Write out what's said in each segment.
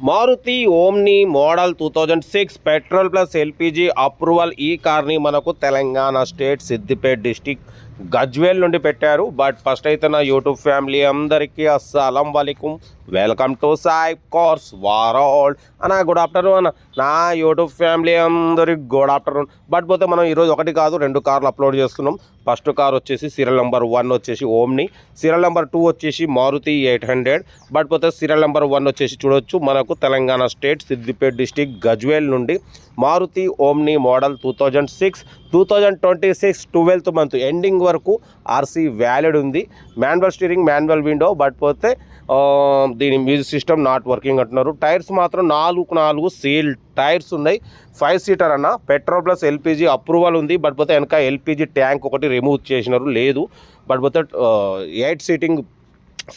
Maruti Omni model two thousand six petrol plus LPG approval ఈ కార్ని మనకు Telangana state Siddipet district Gajwel నుండి పెట్టారు. బట్ ఫస్ట్ అయితే నా యూట్యూబ్ ఫ్యామిలీ అందరికీ అస్సలం వలైకుం. వెల్కమ్ టు సాయి కోర్స్ వారాల్. అన్న గుడ్ ఆఫ్టర్నూన్ అన్న. నా యూట్యూబ్ ఫ్యామిలీ అందరికి గుడ్ ఆఫ్టర్నూన్ బట్ పోతే మనం ఈరోజు ఒకటి కాదు రెండు కార్లు అప్లోడ్ చేస్తున్నాం. ఫస్ట్ కార్ వచ్చేసి సీరియల్ నెంబర్ వన్ వచ్చేసి ఓమ్ని. సీరియల్ నెంబర్ టూ వచ్చేసి మారుతి ఎయిట్ హండ్రెడ్. బట్ పోతే సీరియల్ నెంబర్ వన్ వచ్చేసి చూడొచ్చు. మనకు తెలంగాణ స్టేట్ సిద్దిపేట డిస్టిక్ గజ్వేల్ నుండి Maruti Omni model two thousand six two thousand twenty six twelfth month ending వరకు ఆర్సీ వ్యాలిడ్ ఉంది. Manual steering manual window but పోతే దీని మ్యూజిక్ సిస్టమ్ నాట్ వర్కింగ్ అంటున్నారు. టైర్స్ మాత్రం నాలుగు నాలుగు సీల్ టైర్స్ ఉన్నాయి. ఫైవ్ సీటర్ అన్న. పెట్రోల్ ప్లస్ ఎల్పిజి అప్రూవల్ ఉంది. బట్ పోతే వెనక ఎల్పిజి ట్యాంక్ ఒకటి రిమూవ్ చేసినారు. లేదు. బట్ పోతే ఎయిట్ సీటింగ్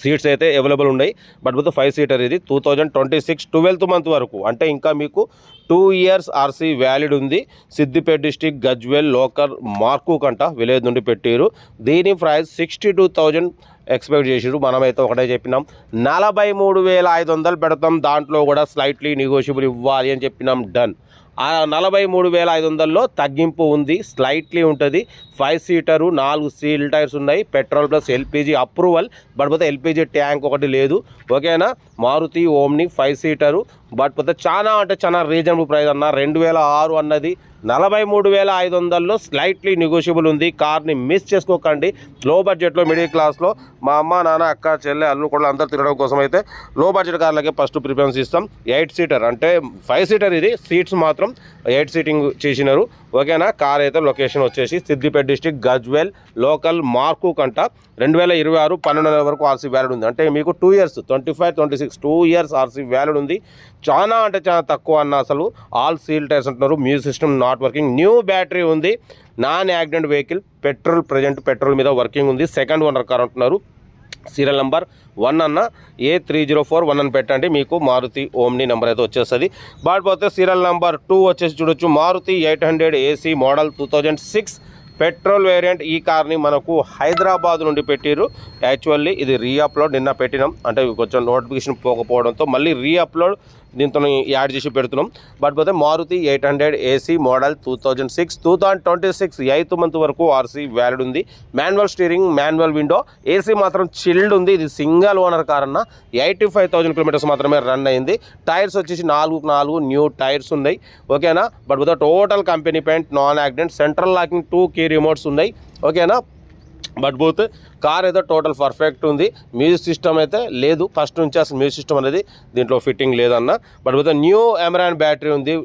సీట్స్ అయితే అవైలబుల్ ఉన్నాయి. బట్ విత్ ఫైవ్ సీటర్ ఇది two thousand twenty six twelfth month వరకు. అంటే ఇంకా మీకు టూ ఇయర్స్ ఆర్సీ వ్యాలిడ్ ఉంది. సిద్దిపేట డిస్టిక్ గజ్వెల్ లోకల్ మార్కు కంట విలేజ్ నుండి పెట్టారు. దీని price sixty two thousand expect చేసారు. మనమైతే ఒకటే చెప్పినాం. నలభై మూడు వేల ఐదు వందలు పెడతాం. దాంట్లో కూడా స్లైట్లీ నెగోషియబుల్ ఇవ్వాలి అని చెప్పినాం. డన్. నలభై మూడు వేల ఐదు వందల్లో తగ్గింపు ఉంది స్లైట్లీ ఉంటుంది. ఫైవ్ సీటరు నాలుగు సీల్ టైర్స్ ఉన్నాయి. Petrol plus LPG approval but పోతే ఎల్పిజి ట్యాంక్ ఒకటి లేదు. ఓకేనా? Maruti Omni five seater but పోతే చాలా అంటే చాలా రీజనబుల్ ప్రైస్ అన్న. రెండు వేల ఆరు అన్నది నలభై మూడు వేల ఐదు వందల్లో స్లైట్లీ నెగోషియబుల్ ఉంది. కార్ని మిస్ చేసుకోకండి. లో బడ్జెట్లో మిడిల్ క్లాస్లో మా అమ్మ నాన్న అక్క చెల్లె అల్లు కూడా అందరూ తిరగడం కోసం అయితే లో బడ్జెట్ కార్లకే ఫస్ట్ ప్రిఫరెన్స్ ఇస్తాం. ఎయిట్ సీటర్ అంటే ఫైవ్ సీటర్ ఇది. సీట్స్ మాత్రం ఎయిట్ సీటింగ్ చేసినారు. ఓకేనా? కార్ అయితే లొకేషన్ వచ్చేసి సిద్దిపేట డిస్టిక్ గజ్వెల్ లోకల్ మార్కు కంట. రెండు వేల ఇరవై ఆరు పన్నెండు నెలల వరకు ఆర్సీ వ్యాలిడ్ ఉంది. అంటే మీకు two years twenty five twenty six two years RC valid ఉంది. చాలా అంటే చాలా తక్కువ అన్న అసలు. ఆల్ సీల్ టైర్స్ అంటున్నారు. Mu system not working new battery ఉంది. Non accident vehicle petrol present petrol మీద వర్కింగ్ ఉంది. సెకండ్ ఓనర్ కార్ అంటున్నారు. సీరియల్ నెంబర్ వన్ అన్న. A three zero four one అని పెట్టండి. మీకు మారుతి ఓమ్ని నెంబర్ అయితే వచ్చేస్తుంది. బట్ పోతే సీరియల్ నెంబర్ టూ వచ్చేసి చూడొచ్చు. Maruti eight hundred AC model two thousand six petrol variant ఈ కార్ని మనకు హైదరాబాద్ నుండి పెట్టిరు యాక్చువల్లీ ఇది రీఅప్లోడ్ నిన్న పెట్టినాం. అంటే కొంచెం నోటిఫికేషన్ పోకపోవడంతో మళ్ళీ రీఅప్లోడ్ దీంతో యాడ్ చేసి పెడుతున్నాం. బట్ పోతే Maruti eight hundred AC model two thousand six two thousand twenty six eighth month వరకు ఆర్సీ వ్యాలిడ్ ఉంది. Manual steering manual window AC మాత్రం చిల్డ్ ఉంది. ఇది సింగల్ ఓనర్ కార్ అన్న. ఎయిటీ ఫైవ్ థౌజండ్ కిలోమీటర్స్ మాత్రమే రన్ అయింది. Tyres వచ్చేసి నాలుగు నాలుగు న్యూ టైర్స్ ఉన్నాయి. ఓకేనా? బట్ పోతే total company paint non accident central locking two key remotes ఉన్నాయి. ఓకేనా బట్ పోతే కార్ అయితే టోటల్ పర్ఫెక్ట్ ఉంది. మ్యూజిక్ సిస్టమ్ అయితే లేదు. ఫస్ట్ నుంచి అసలు మ్యూజిక్ సిస్టమ్ అనేది దీంట్లో ఫిట్టింగ్ లేదన్న. But with new Amaron battery ఉంది.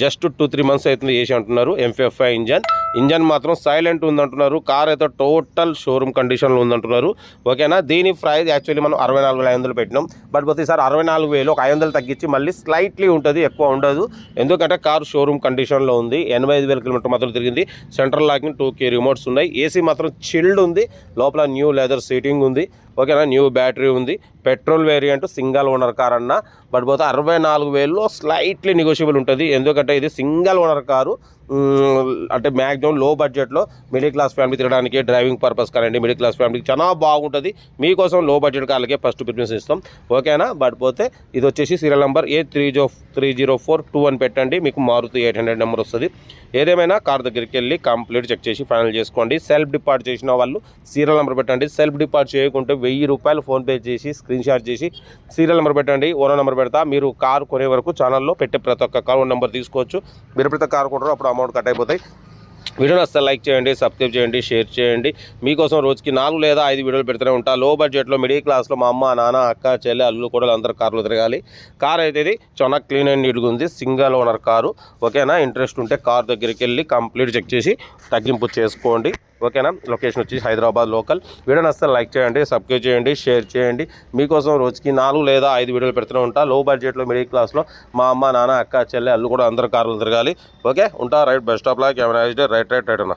జస్ట్ టూ త్రీ మంత్స్ అవుతుంది చేసి అంటున్నారు ఎంఫీఎఫ్ఐ ఇంజన్. ఇంజన్ మాత్రం సైలెంట్ ఉందంటున్నారు. కార్ అయితే టోటల్ షోరూమ్ కండిషన్లో ఉందంటున్నారు. ఓకేనా? దీని ప్రైస్ యాక్చువల్లీ మనం అరవై నాలుగు వేల ఐదు వందలు పెట్టినాం. బట్ పోతే ఈసారి అరవై నాలుగు వేలు ఒక ఐదు వందలు తగ్గించి మళ్ళీ స్లైట్లీ ఉంటుంది ఎక్కువ ఉండదు. ఎందుకంటే కారు షోరూమ్ కండిషన్లో ఉంది. ఎనభై ఐదు వేల కిలోమీటర్ మాత్రం తిరిగింది. Central locking two key remotes ఉన్నాయి. ఏసీ మాత్రం చిల్డ్ ఉంది. లోపల న్యూ లెదర్ సీటింగ్ ఉంది. ఓకేనా? న్యూ బ్యాటరీ ఉంది. Petrol variant single owner car అన్న. బట్ పోతే అరవై నాలుగు వేలలో స్లైట్లీ నెగోషియబుల్ ఉంటుంది. ఎందుకంటే ఇది సింగల్ ఓనర్ కారు. అంటే మ్యాక్సిమం లో బడ్జెట్లో మిడిల్ క్లాస్ ఫ్యామిలీ తిరగడానికి డ్రైవింగ్ పర్పస్ కానివ్వండి మిడిల్ క్లాస్ ఫ్యామిలీకి చాలా బాగుంటుంది. మీకోసం లో బడ్జెట్ కార్లకే ఫస్ట్ ప్రిఫరెన్స్ ఇస్తాం. ఓకేనా? బట్ పోతే ఇది వచ్చేసి serial number A three zero three zero four two అని పెట్టండి. మీకు మారుతి ఎయిట్ హండ్రెడ్ నెంబర్ వస్తుంది. ఏదేమైనా కార్ దగ్గరికి వెళ్ళి కంప్లీట్ చెక్ చేసి ఫైనల్ చేసుకోండి. సెల్ఫ్ డిపార్ట్ చేసిన వాళ్ళు సీరియల్ నెంబర్ పెట్టండి. సెల్ఫ్ డిపార్ట్ చేయకుంటే వెయ్యి రూపాయలు ఫోన్పే చేసి స్క్రీన్ షాట్ చేసి సీరియల్ నెంబర్ పెట్టండి ఓనర్ నెంబర్ పెడతా మీరు కారు కొనే వరకు ఛానల్లో పెట్టే ప్రతి ఒక్క కార్ నెంబర్ తీసుకోవచ్చు. మీరు ప్రతి కారు కొంటారో అప్పుడు అమౌంట్ కట్ అయిపోతాయి. వీడియోని అసలు లైక్ చేయండి సబ్స్క్రైబ్ చేయండి షేర్ చేయండి. మీకోసం రోజుకి నాలుగు లేదా ఐదు వీడియోలు పెడుతూనే ఉంటా. లో బడ్జెట్లో మిడిల్ క్లాస్లో మా అమ్మ నాన్న అక్క చెల్లె అల్లు కూడా అందరు కార్లు తిరగాలి. కార్ అయితే ఇది చాలా క్లీన్ అండ్ నీట్గా ఉంది. Single owner car. ఓకేనా? ఇంట్రెస్ట్ ఉంటే కార్ దగ్గరికి వెళ్ళి కంప్లీట్ చెక్ చేసి తగ్గింపు చేసుకోండి. ఓకేనా? లొకేషన్ వచ్చి హైదరాబాద్ లోకల్. వీడియో నచ్చితే లైక్ చేయండి సబ్స్క్రైబ్ చేయండి షేర్ చేయండి. మీకోసం రోజుకి నాలుగు లేదా ఐదు వీడియోలు పెడుతూనే ఉంటా. లో బడ్జెట్లో మిడిల్ క్లాస్లో మా అమ్మ నాన్న అక్క చెల్లె అల్లు కూడా అందరు కార్లు తిరగాలి. ఓకే? ఉంటా రైట్ బస్ లా కెమెరా రైట్ రైట్ రైట్ అన్న.